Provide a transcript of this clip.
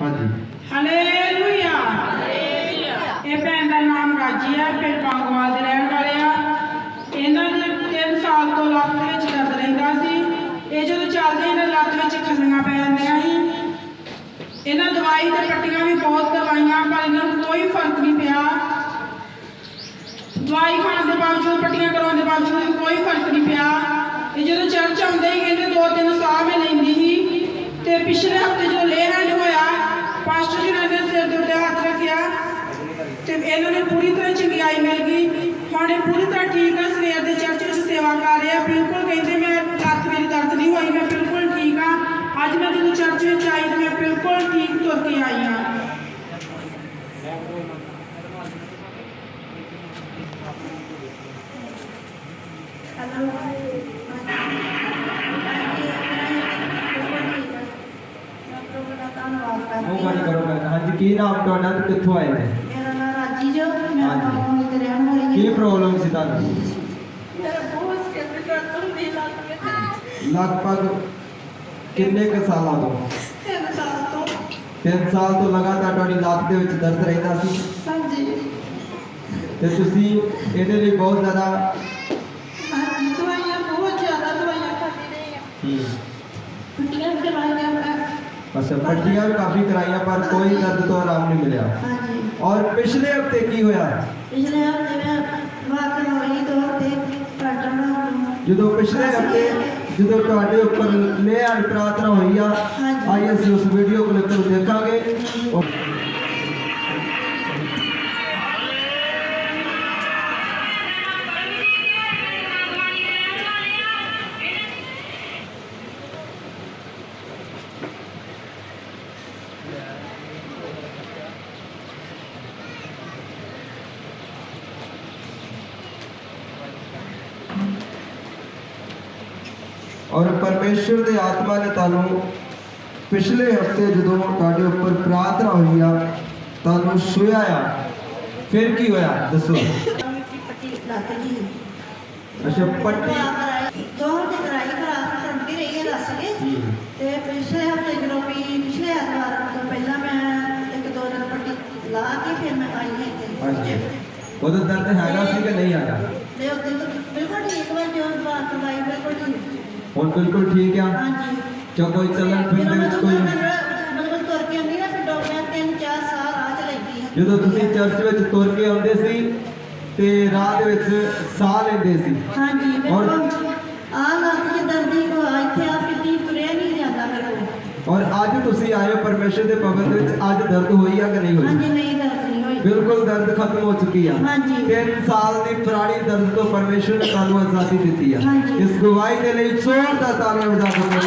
ਹਾਂਜੀ। ਹਾਲੇਲੂਇਆ। ਇਹ ਭੈਣ ਦਾ ਨਾਮ ਰਾਜੀ ਹੈ ਪਿੰਡ ਪੰਗਵਾਲ ਦੇ ਰਹਿਣ ਵਾਲੇ ਆ। ਇਹਨਾਂ ਦੇ 3 ਸਾਲ ਤੋਂ ਲੱਤ ਵਿੱਚ ਦਰਦ ਰਹਿੰਦਾ ਸੀ। ਇਹ ਜਦੋਂ ਚੱਲਦੇ ਇਹਨਾਂ ਲੱਤ ਵਿੱਚ ਖੱਲੀਆਂ ਪੈ ਜਾਂਦੀਆਂ ਸੀ। ਇਹਨਾਂ ਦਵਾਈ ਤੇ ਪੱਟੀਆਂ ਵੀ ਬਹੁਤ ਕਰਵਾਈਆਂ ਪਰ ਇਹਨਾਂ ਨੂੰ ਕੋਈ ਫ਼ਰਕ ਨਹੀਂ ਪਿਆ। ਦਵਾਈ ਖਾਣ ਦੇ ਬਾਵਜੂਦ ਪੱਟੀਆਂ ਕਰਵਾਉਣ ਦੇ ਬਾਵਜੂਦ ਵੀ ਕੋਈ ਫ਼ਰਕ ਨਹੀਂ ਪਿਆ ਇਹ ਜਦੋਂ ਚਰਚ ਆਉਂਦੇ ਹੀ ਕਹਿੰਦੇ ਦੋ ਤਿੰਨ ਸਾਹ ਮੈਂ ਲੈਂਦੀ ਸੀ ਤੇ ਪਿਛਲੇ ਹਫ਼ਤੇ ਜਦੋਂ ਲੇ ਹੈਂਡ ਹੋਇਆ ਪਾਸਟਰ ਜੀ ਨੇ ਇਹਦੇ ਸਿਰ ਦੇ ਉੱਤੇ ਹੱਥ ਰੱਖਿਆ ਤੇ ਇਹਨਾਂ ਨੂੰ ਪੂਰੀ ਤਰ੍ਹਾਂ ਚੰਗਿਆਈ ਮਿਲ ਗਈ ਹੁਣ ਇਹ ਪੂਰੀ ਤਰ੍ਹਾਂ ਠੀਕ ਆ ਸਵੇਰ ਦੇ ਚਰਚ ਵਿੱਚ ਸੇਵਾ ਕਰ ਰਿਹਾ ਬਿਲਕੁਲ ਕਹਿੰਦੇ ਮੈਂ ਲੱਤ ਮੇਰੀ ਦਰਦ ਨਹੀਂ ਹੋਈ ਮੈਂ ਬਿਲਕੁਲ ਠੀਕ ਆ। ਅੱਜ ਮੈਂ ਜਦੋਂ ਚਰਚ ਵਿੱਚ ਆਈ ਤੇ ਮੈਂ ਬਿਲਕੁਲ ਠੀਕ ਤੁਰ ਕੇ ਆਈ ਆ। ਉਹ ਗੱਲ ਕਰੋ ਗੱਲ ਹਾਂਜੀ ਕੀ ਨਾਮ ਤੁਹਾਡਾ ਤੇ ਕਿੱਥੋਂ ਆਏ ਨੇ? ਮੇਰਾ ਨਾਮ ਰਾਜੀ ਜੋ। ਮੈਂ ਹਾਂਜੀ। ਪਾਉਣੀ ਤੇ ਰਹਿਣ ਵਾਲੀ ਕੀ ਪ੍ਰੋਬਲਮ ਸੀ ਤੁਹਾਨੂੰ ਮੇਰਾ ਬਹੁਤ ਸਿਰ ਦਰਦ ਹੁੰਦੀ ਲੱਤ ਵਿੱਚ ਲਗਭਗ ਕਿੰਨੇ ਕੁ ਸਾਲਾਂ ਤੋਂ? ਤਿੰਨ ਸਾਲ ਤੋਂ। 3 ਸਾਲ ਤੋਂ ਲਗਾਤਾਰ ਤੁਹਾਡੀ ਲੱਤ ਦੇ ਵਿੱਚ ਦਰਦ ਰਹਿੰਦਾ ਸੀ? ਹਾਂਜੀ। ਤੇ ਤੁਸੀਂ ਇਹਦੇ ਲਈ ਬਹੁਤ ਜ਼ਿਆਦਾ ਹਾਂਜੀ ਦਵਾਈਆਂ ਬਹੁਤ ਜ਼ਿਆਦਾ ਦਵਾਈਆਂ ਖਾਦੀ ਰਹੀ ਆ। ਛੁੱਟੀਆਂ ਵੀ ਦਵਾਈਆਂ ਮੈਂ। ਅੱਛਾ ਪੱਟੀਆਂ ਵੀ ਕਾਫੀ ਕਰਾਈਆਂ ਪਰ ਕੋਈ ਦਰਦ ਤੋਂ ਆਰਾਮ ਨਹੀਂ ਮਿਲਿਆ। ਹਾਂਜੀ। ਔਰ ਪਿਛਲੇ ਹਫ਼ਤੇ ਕੀ ਹੋਇਆ? ਪਿਛਲੇ ਹਫ਼ਤੇ ਮੈਂ ਵਾਕ ਹੋਈ ਦੋ ਤੇ ਡਾਕਟਰ ਨੂੰ ਜਦੋਂ ਪਿਛਲੇ ਹਫ਼ਤੇ ਜਦੋਂ ਤੁਹਾਡੇ ਉੱਪਰ ਮਿਹਰ ਪ੍ਰਾਰਥਨਾ ਹੋਈ ਆ ਹਾਂਜੀ। ਆਈ ਅਸੀਂ ਉਸ ਵੀਡੀਓ ਕਲਿੱਪ ਨੂੰ ਦੇਖਾਂਗੇ ਔਰ ਪਰਮੇਸ਼ਰ ਦੇ ਆਤਮਾ ਨੇ ਤੁਹਾਨੂੰ ਪਿਛਲੇ ਹਫ਼ਤੇ ਜਦੋਂ ਤੁਹਾਡੇ ਉੱਪਰ ਪ੍ਰਾਰਥਨਾ ਹੋਈ ਆ ਤੁਹਾਨੂੰ ਛੂਇਆ ਆ। ਫਿਰ ਕੀ ਹੋਇਆ? ਦੱਸੋ। ਅੱਛਾ ਪੱਟੀ। ਦੋ ਹਫ਼ਤੇ ਕਰਾਈ ਖਰਾਬ ਕਰਦੀ ਰਹੀ ਹੈ ਦੱਸ ਕੇ ਤੇ ਪਿਛਲੇ ਹਫ਼ਤੇ ਜਦੋਂ ਵੀ ਪਿਛਲੇ ਐਤਵਾਰ ਤੋਂ ਪਹਿਲਾਂ ਮੈਂ ਇੱਕ ਦੋ ਦਿਨ ਪੱਟੀ ਲਾ ਕੇ ਫਿਰ ਮੈਂ ਆਈ ਹਾਂ ਇੱਥੇ। ਉਹਦਾ ਦਰਦ ਹੈਗਾ ਸੀ ਕਿ ਨਹੀਂ ਹੈਗਾ? ਬਿਲਕੁਲ ਠੀਕ ਵਾਰ ਜੋ ਦਵਾ ਕਰਵਾਈ ਬਿਲਕੁਲ ਠੀਕ। ਹੁਣ ਬਿਲਕੁਲ ਠੀਕ ਆ। ਹਾਂਜੀ। ਜੋ ਕੋਈ ਚੱਲਣ ਫਿਰਨ ਦੇ ਵਿੱਚ ਕੋਈ ਮਤਲਬ ਤੁਰ ਕੇ ਆਉਂਦੀ ਨਾ ਫਿਰ ਡੋਕਿਆਂ ਤਿੰਨ ਚਾਰ ਸਾਲ ਰਾਹ ਚ ਹੈ ਜਦੋਂ ਤੁਸੀਂ ਚਰਚ ਵਿੱਚ ਤੁਰ ਕੇ ਆਉਂਦੇ ਸੀ ਤੇ ਰਾਹ ਦੇ ਵਿੱਚ ਸਾਹ ਲੈਂਦੇ ਸੀ। ਹਾਂਜੀ ਔਰ- ਆ ਲੱਤ ਚ ਦਰਦੀ ਕੋ ਇੱਥੇ ਆ ਕਿਤੇ ਤੁਰਿਆ ਨਹੀਂ ਜਾਂਦਾ ਮੇਰੇ ਕੋਲ। ਔਰ ਅੱਜ ਤੁਸੀਂ ਆਏ ਹੋ ਪਰਮੇਸ਼ਰ ਦੇ ਭਵਨ ਦੇ ਵਿੱਚ ਅੱਜ ਦਰਦ ਹੋਈ ਆ ਕਿ ਨਹੀਂ ਹੋਈ? ਹਾਂਜੀ ਨਹੀਂ ਦਰਦ ਬਿਲਕੁਲ ਦਰਦ ਖਤਮ ਹੋ ਚੁੱਕੀ ਆ ਹਾਂਜੀ। 3 ਸਾਲ ਦੀ ਪੁਰਾਣੀ ਦਰਦ ਤੋਂ ਪਰਮੇਸ਼ਰ ਨੇ ਤੁਹਾਨੂੰ ਆਜ਼ਾਦੀ ਦਿੱਤੀ ਆ। ਇਸ ਗਵਾਹੀ ਦੇ ਲਈ ਜ਼ੋਰਦਾਰ ਤਾਲੀਆਂ ਵਜਾ ਦਿਓ